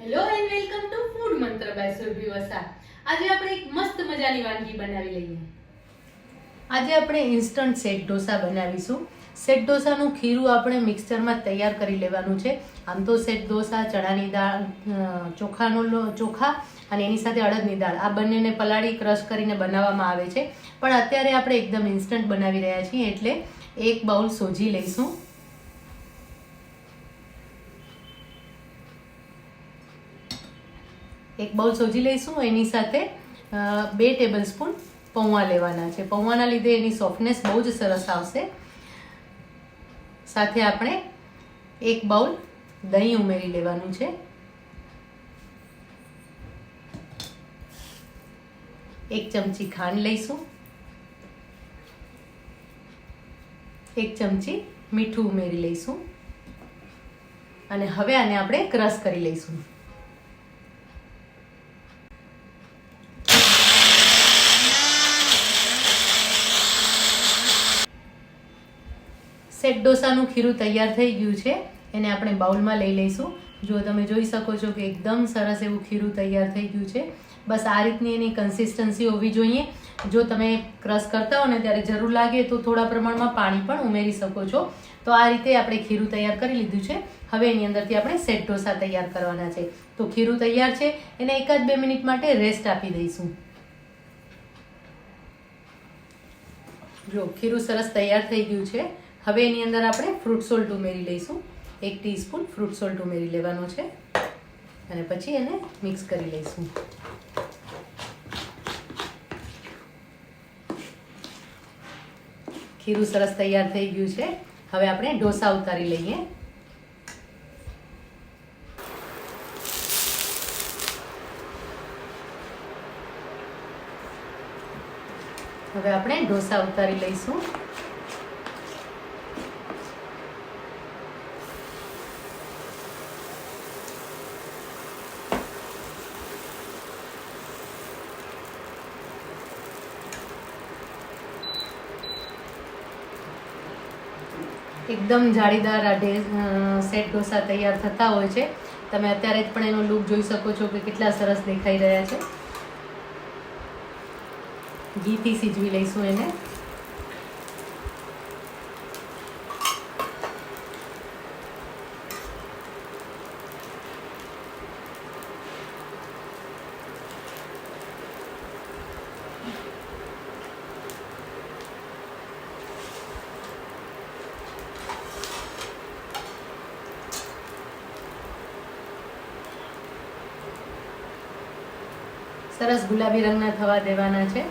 Hello and welcome to food Mantra by Surbhi Vasa આજે આપણે એક મસ્ત મજાની વાનગી બનાવી લઈએ. આજે આપણે ઇન્સ્ટન્ટ સેટ ઢોસા બનાવીશું. સેટ ઢોસાનું ખીરું આપણે મિક્સચરમાં તૈયાર કરી લેવાનું છે. આમ તો સેટ ઢોસા, ચણાની દાળ ચોખાનો ચોખા અને એની સાથે અડદની દાળ. આ બંનેને પલાળી ક્રશ કરીને બનાવવામાં આવે છે. પણ અત્યારે આપણે એકદમ ઇન્સ્ટન્ટ બનાવી રહ્યા છીએ એટલે એક બાઉલ સોજી લઈશું. એક બાઉલ સોજી લઈશું, એની સાથે બે ટેબલ સ્પૂન પૌવા લેવાના છે. પૌવાના લીધે એની સોફ્ટનેસ બહુ જ સરસ આવશે. સાથે આપણે એક બાઉલ દહીં ઉમેરી લેવાનું છે. એક ચમચી ખાંડ લઈશું. એક ચમચી મીઠું ઉમેરી લઈશું. અને હવે આને આપણે ક્રશ કરી લઈશું. સેટ ડોસાનું ખીરું તૈયાર થઈ ગયું છે, એને આપણે બાઉલમાં લઈ લઈશું. જો તમે જોઈ શકો છો કે એકદમ સરસ એવું ખીરું તૈયાર થઈ ગયું છે. બસ આ રીતની એની કન્સિસ્ટન્સી હોવી જોઈએ. જો તમે ક્રશ કરતા હો ને ત્યારે જરૂર લાગે તો થોડા પ્રમાણમાં પાણી પણ ઉમેરી શકો છો. તો આ રીતે આપણે ખીરું તૈયાર કરી લીધું છે. હવે એની અંદરથી આપણે સેટ ઢોસા તૈયાર કરવાના છે. તો ખીરું તૈયાર છે. એને એકાદ બે મિનિટ માટે રેસ્ટ આપી દઈશું. જો ખીરું સરસ તૈયાર થઈ ગયું છે. હવે એની અંદર આપણે ફ્રૂટ સોલ્ટ ઉમેરી લઈશું. એક ટીસ્પૂન ફ્રૂટ સોલ્ટ ઉમેરી લેવાનો છે. અને પછી એને મિક્સ કરી લઈશું. ખીરું સરસ તૈયાર થઈ ગયું છે. હવે આપણે ઢોસા ઉતારી લઈએ. હવે આપણે ઢોસા ઉતારી લઈશું. એકદમ જાળીદાર આ ઢે સેટ ઢોસા તૈયાર થતા હોય છે. તમે અત્યારે જ પણ એનો લુક જોઈ શકો છો કે કેટલા સરસ દેખાઈ રહ્યા છે. ઘીથી સીજવી લઈશું એને. સરસ ગુલાબી રંગના થવા દેવાના છે.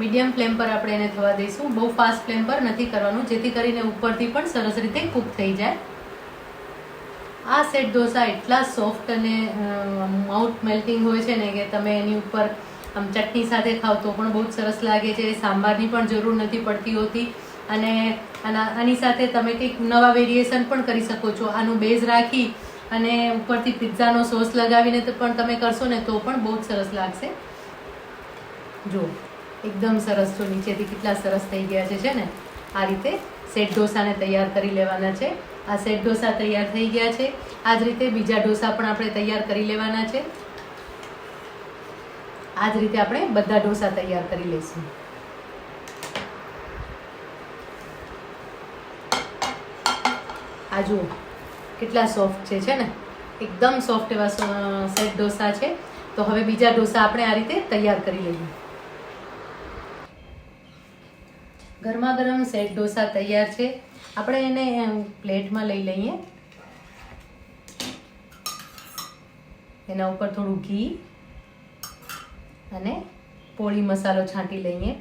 મીડિયમ ફ્લેમ પર આપણે એને થવા દઈશું. બહુ ફાસ્ટ ફ્લેમ પર નથી કરવાનું, જેથી કરીને ઉપરથી પણ સરસ રીતે કૂક થઈ જાય. આ સેટ ઢોસા એટલા સોફ્ટ અને માઉથ મેલ્ટિંગ હોય છે ને કે તમે એની ઉપર આમ ચટણી સાથે ખાવ તો પણ બહુ સરસ લાગે છે. સાંભારની પણ જરૂર નથી પડતી હોતી. અને આના, આની સાથે તમે કંઈક નવા વેરિએશન પણ કરી શકો છો. આનું બેઝ રાખી અને ઉપરથી પિઝાનો સોસ લગાવીને તો પણ તમે કરશો ને તો પણ બહુ જ સરસ લાગશે. જો, એકદમ સરસ જો નીચેથી કેટલા સરસ થઈ ગયા છે છે ને? આ રીતે સેટ ઢોસાને તૈયાર કરી લેવાના છે. આ સેટ ઢોસા તૈયાર થઈ ગયા છે. આ જ રીતે બીજા ઢોસા પણ આપણે તૈયાર કરી લેવાના છે. આ જ રીતે આપણે બધા ઢોસા તૈયાર કરી લઈશું. આ જુઓ કેટલા સોફ્ટ છે છે ને? એકદમ સોફ્ટ એવા સેટ ઢોસા છે. તો હવે બીજા ઢોસા આપણે આ રીતે તૈયાર કરી લઈએ. ગરમા ગરમ સેટ ઢોસા તૈયાર છે. આપણે એને પ્લેટમાં લઈ લઈએ. એના ઉપર થોડું ઘી અને પોળી મસાલો છાંટી લઈએ.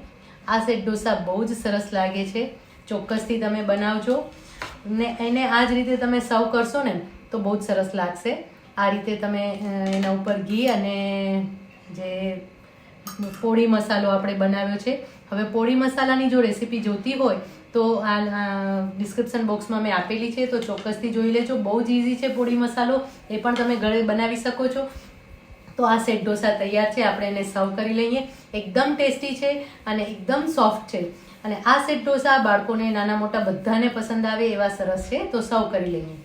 આ સેટ ઢોસા બહુ જ સરસ લાગે છે. ચોક્કસથી તમે બનાવજો. ને એને આ જ રીતે તમે સર્વ કરશો ને, તો બહુ જ સરસ લાગશે. આ રીતે તમે એના ઉપર ઘી અને જે પોળી મસાલો આપણે બનાવ્યો છે. હવે પોળી મસાલાની જો રેસીપી જોતી હોય, તો આ ડિસ્ક્રિપ્શન બોક્સમાં મેં આપેલી છે, તો ચોક્કસથી જોઈ લેજો. બહુ જ ઇઝી છે પોળી મસાલો, એ પણ તમે ઘરે બનાવી શકો છો. તો આ સેટ ઢોસા તૈયાર છે, આપણે એને સર્વ કરી લઈએ. એકદમ ટેસ્ટી છે અને એકદમ સોફ્ટ છે. અને આ સેટ ઢોસા બાળકોને નાના મોટા બધાને પસંદ આવે એવા સરસ છે, તો સૌ કરી લઈએ.